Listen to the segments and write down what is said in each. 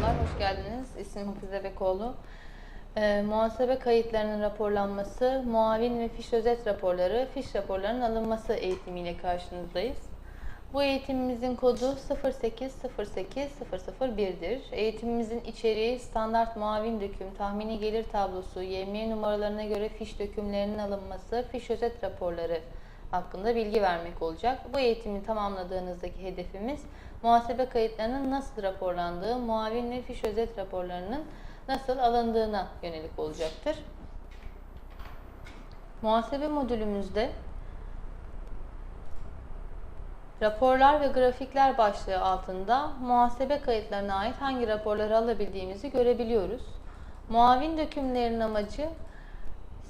Merhabalar, hoş geldiniz. İsmim Hafize Bekoğlu. Ee, muhasebe kayıtlarının raporlanması, muavin ve fiş özet raporları, fiş raporlarının alınması eğitimiyle karşınızdayız. Bu eğitimimizin kodu 0808001'dir. Eğitimimizin içeriği standart muavin döküm, tahmini gelir tablosu, YMY numaralarına göre fiş dökümlerinin alınması, fiş özet raporları hakkında bilgi vermek olacak. Bu eğitimi tamamladığınızdaki hedefimiz muhasebe kayıtlarının nasıl raporlandığı, muavin ve fiş özet raporlarının nasıl alındığına yönelik olacaktır. Muhasebe modülümüzde Raporlar ve grafikler başlığı altında muhasebe kayıtlarına ait hangi raporları alabildiğimizi görebiliyoruz. Muavin dökümlerinin amacı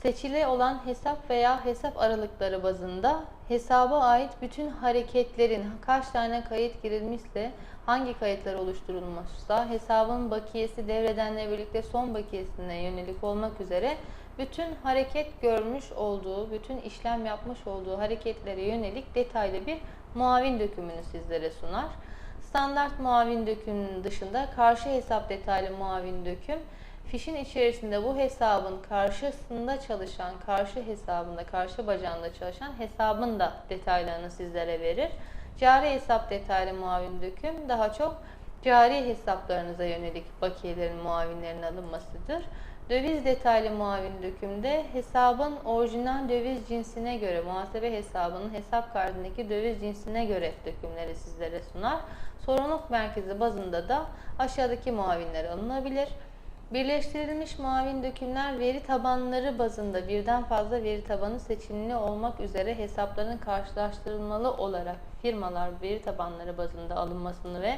seçili olan hesap veya hesap aralıkları bazında hesaba ait bütün hareketlerin kaç tane kayıt girilmişse, hangi kayıtlar oluşturulmuşsa, hesabın bakiyesi devredenle birlikte son bakiyesine yönelik olmak üzere bütün hareket görmüş olduğu, bütün işlem yapmış olduğu hareketlere yönelik detaylı bir muavin dökümünü sizlere sunar. Standart muavin dökümünün dışında karşı hesap detaylı muavin döküm, fişin içerisinde bu hesabın karşısında çalışan, karşı hesabında, karşı bacağında çalışan hesabın da detaylarını sizlere verir. Cari hesap detaylı muavin döküm daha çok cari hesaplarınıza yönelik bakiyelerin muavinlerin alınmasıdır. Döviz detaylı muavin dökümde hesabın orijinal döviz cinsine göre, muhasebe hesabının hesap kartındaki döviz cinsine göre dökümleri sizlere sunar. Sorumluluk merkezi bazında da aşağıdaki muavinler alınabilir. Birleştirilmiş muavin dökümler veri tabanları bazında birden fazla veri tabanı seçimli olmak üzere hesapların karşılaştırılmalı olarak firmalar veri tabanları bazında alınmasını ve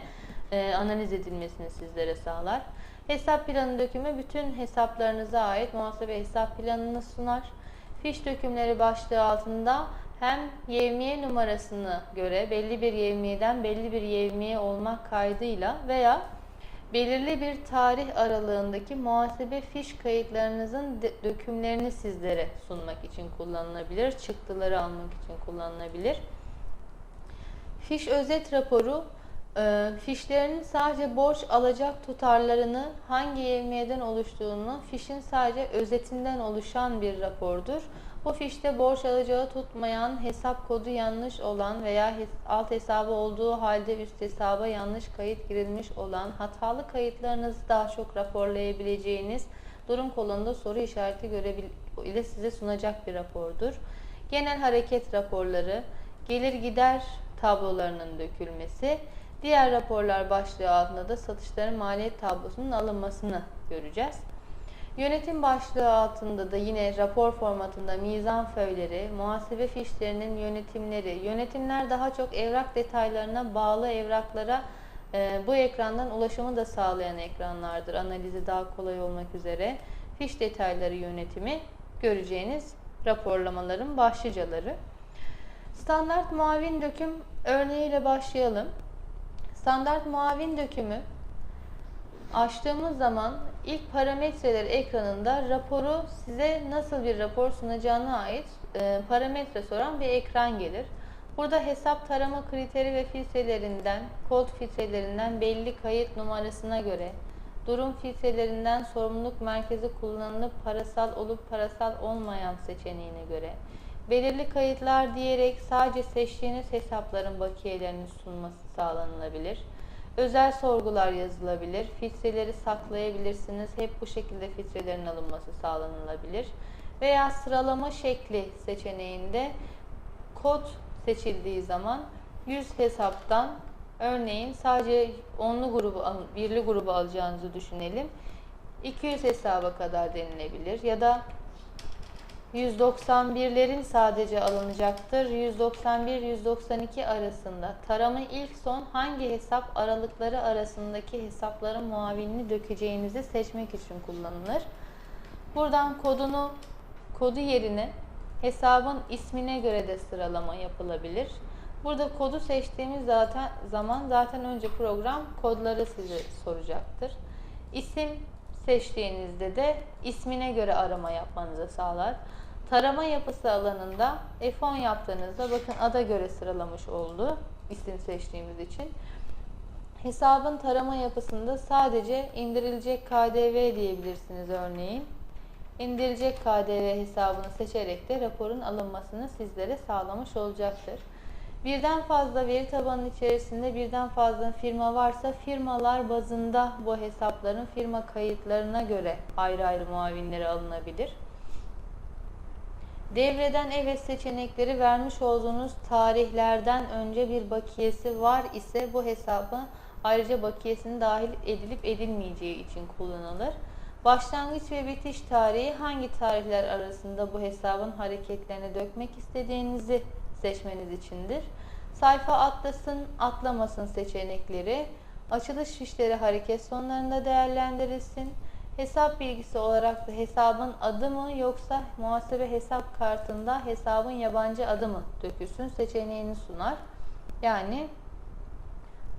e, analiz edilmesini sizlere sağlar. Hesap planı dökümü bütün hesaplarınıza ait muhasebe hesap planını sunar. Fiş dökümleri başlığı altında hem yevmiye numarasını göre belli bir yevmiyeden belli bir yevmiye olmak kaydıyla veya belirli bir tarih aralığındaki muhasebe fiş kayıtlarınızın dökümlerini sizlere sunmak için kullanılabilir. Çıktıları almak için kullanılabilir. Fiş özet raporu e, fişlerin sadece borç alacak tutarlarını hangi yevmiyeden oluştuğunu fişin sadece özetinden oluşan bir rapordur. Bu fişte borç alacağı tutmayan, hesap kodu yanlış olan veya alt hesabı olduğu halde üst hesaba yanlış kayıt girilmiş olan hatalı kayıtlarınızı daha çok raporlayabileceğiniz durum kolonunda soru işareti ile size sunacak bir rapordur. Genel hareket raporları, gelir gider tablolarının dökülmesi, diğer raporlar başlığı altında da satışların maliyet tablosunun alınmasını göreceğiz. Yönetim başlığı altında da yine rapor formatında mizan föyleri, muhasebe fişlerinin yönetimleri, yönetimler daha çok evrak detaylarına bağlı evraklara e, bu ekrandan ulaşımı da sağlayan ekranlardır. Analizi daha kolay olmak üzere fiş detayları yönetimi göreceğiniz raporlamaların başlıcaları. Standart muavin döküm örneğiyle başlayalım. Standart muavin dökümü açtığımız zaman ilk parametreler ekranında raporu size nasıl bir rapor sunacağına ait e, parametre soran bir ekran gelir. Burada hesap tarama kriteri ve filtrelerinden, kod filtrelerinden belli kayıt numarasına göre, durum filtrelerinden sorumluluk merkezi kullanılıp parasal olup parasal olmayan seçeneğine göre, belirli kayıtlar diyerek sadece seçtiğiniz hesapların bakiyelerini sunması sağlanılabilir. Özel sorgular yazılabilir. Filtreleri saklayabilirsiniz. Hep bu şekilde filtrelerin alınması sağlanılabilir. Veya sıralama şekli seçeneğinde kod seçildiği zaman 100 hesaptan örneğin sadece onlu grubu, birli grubu alacağınızı düşünelim. 200 hesaba kadar denilebilir ya da 191'lerin sadece alınacaktır. 191-192 arasında tarama ilk son hangi hesap aralıkları arasındaki hesapların muavinini dökeceğinizi seçmek için kullanılır. Buradan kodunu kodu yerine hesabın ismine göre de sıralama yapılabilir. Burada kodu seçtiğimiz zaten zaman zaten önce program kodları size soracaktır. İsim seçtiğinizde de ismine göre arama yapmanızı sağlar. Tarama yapısı alanında F10 yaptığınızda bakın ada göre sıralamış oldu isim seçtiğimiz için. Hesabın tarama yapısında sadece indirilecek KDV diyebilirsiniz örneğin. İndirilecek KDV hesabını seçerek de raporun alınmasını sizlere sağlamış olacaktır. Birden fazla veri tabanının içerisinde birden fazla firma varsa firmalar bazında bu hesapların firma kayıtlarına göre ayrı ayrı muavinleri alınabilir. Devreden evet seçenekleri vermiş olduğunuz tarihlerden önce bir bakiyesi var ise bu hesabı ayrıca bakiyesinin dahil edilip edilmeyeceği için kullanılır. Başlangıç ve bitiş tarihi hangi tarihler arasında bu hesabın hareketlerini dökmek istediğinizi seçmeniz içindir. Sayfa atlasın, atlamasın seçenekleri, açılış fişleri hareket sonlarında değerlendirilsin. Hesap bilgisi olarak da hesabın adı mı yoksa muhasebe hesap kartında hesabın yabancı adı mı dökülsün seçeneğini sunar. Yani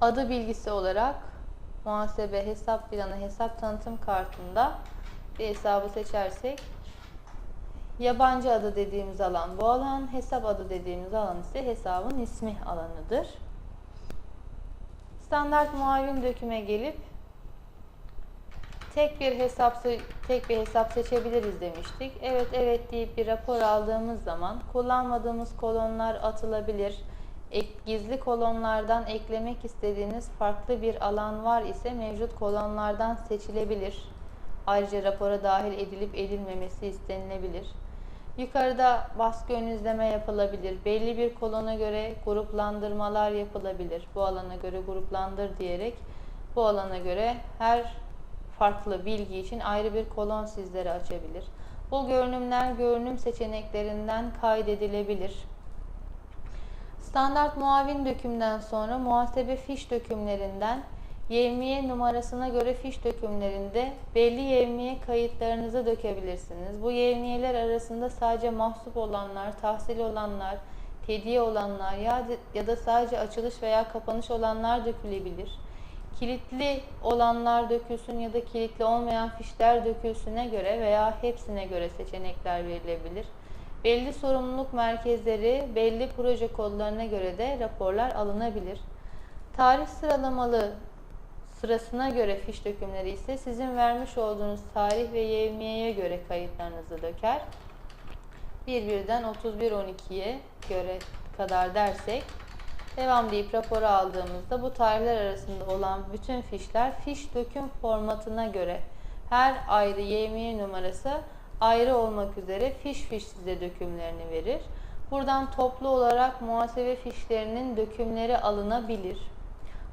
adı bilgisi olarak muhasebe hesap planı hesap tanıtım kartında bir hesabı seçersek yabancı adı dediğimiz alan bu alan, hesap adı dediğimiz alan ise hesabın ismi alanıdır. Standart muavin döküme gelip tek bir hesap tek bir hesap seçebiliriz demiştik. Evet evet deyip bir rapor aldığımız zaman kullanmadığımız kolonlar atılabilir. Ek, gizli kolonlardan eklemek istediğiniz farklı bir alan var ise mevcut kolonlardan seçilebilir. Ayrıca rapora dahil edilip edilmemesi istenilebilir. Yukarıda baskı ön izleme yapılabilir. Belli bir kolona göre gruplandırmalar yapılabilir. Bu alana göre gruplandır diyerek bu alana göre her farklı bilgi için ayrı bir kolon sizlere açabilir. Bu görünümler görünüm seçeneklerinden kaydedilebilir. Standart muavin dökümden sonra muhasebe fiş dökümlerinden yevmiye numarasına göre fiş dökümlerinde belli yevmiye kayıtlarınızı dökebilirsiniz. Bu yevmiyeler arasında sadece mahsup olanlar, tahsil olanlar, hediye olanlar ya da sadece açılış veya kapanış olanlar dökülebilir. Kilitli olanlar dökülsün ya da kilitli olmayan fişler dökülsüne göre veya hepsine göre seçenekler verilebilir. Belli sorumluluk merkezleri, belli proje kodlarına göre de raporlar alınabilir. Tarih sıralamalı sırasına göre fiş dökümleri ise sizin vermiş olduğunuz tarih ve yevmiyeye göre kayıtlarınızı döker. 1-1'den 31-12'ye göre kadar dersek devam deyip raporu aldığımızda bu tarihler arasında olan bütün fişler fiş döküm formatına göre her ayrı yevmiye numarası ayrı olmak üzere fiş fiş size dökümlerini verir. Buradan toplu olarak muhasebe fişlerinin dökümleri alınabilir.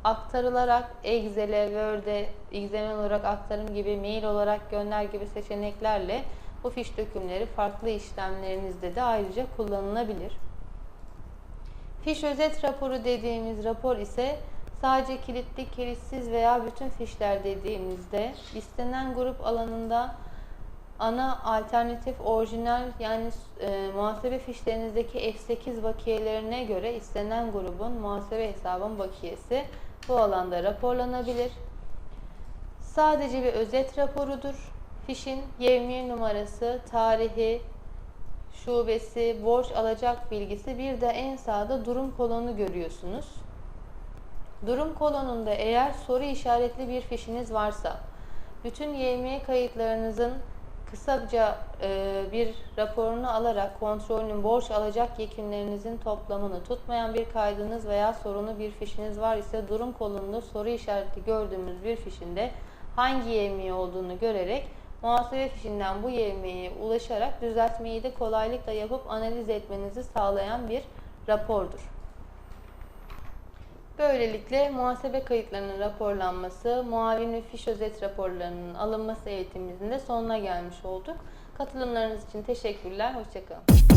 Aktarılarak Excel'e, Word'e, XML olarak aktarım gibi, mail olarak gönder gibi seçeneklerle bu fiş dökümleri farklı işlemlerinizde de ayrıca kullanılabilir. Fiş özet raporu dediğimiz rapor ise sadece kilitli, kilitsiz veya bütün fişler dediğimizde istenen grup alanında ana alternatif orijinal yani e, muhasebe fişlerinizdeki F8 bakiyelerine göre istenen grubun muhasebe hesabın bakiyesi bu alanda raporlanabilir. Sadece bir özet raporudur. Fişin yevmiye numarası, tarihi, şubesi, borç alacak bilgisi bir de en sağda durum kolonu görüyorsunuz. Durum kolonunda eğer soru işaretli bir fişiniz varsa bütün yevmiye kayıtlarınızın kısaca e, bir raporunu alarak kontrolünün borç alacak yekünlerinizin toplamını tutmayan bir kaydınız veya sorunu bir fişiniz var ise durum kolonunda soru işareti gördüğümüz bir fişinde hangi yevmiye olduğunu görerek muhasebe fişinden bu yevmiyeye ulaşarak düzeltmeyi de kolaylıkla yapıp analiz etmenizi sağlayan bir rapordur. Böylelikle muhasebe kayıtlarının raporlanması, muavin ve fiş özet raporlarının alınması eğitimimizin de sonuna gelmiş olduk. Katılımlarınız için teşekkürler, hoşçakalın.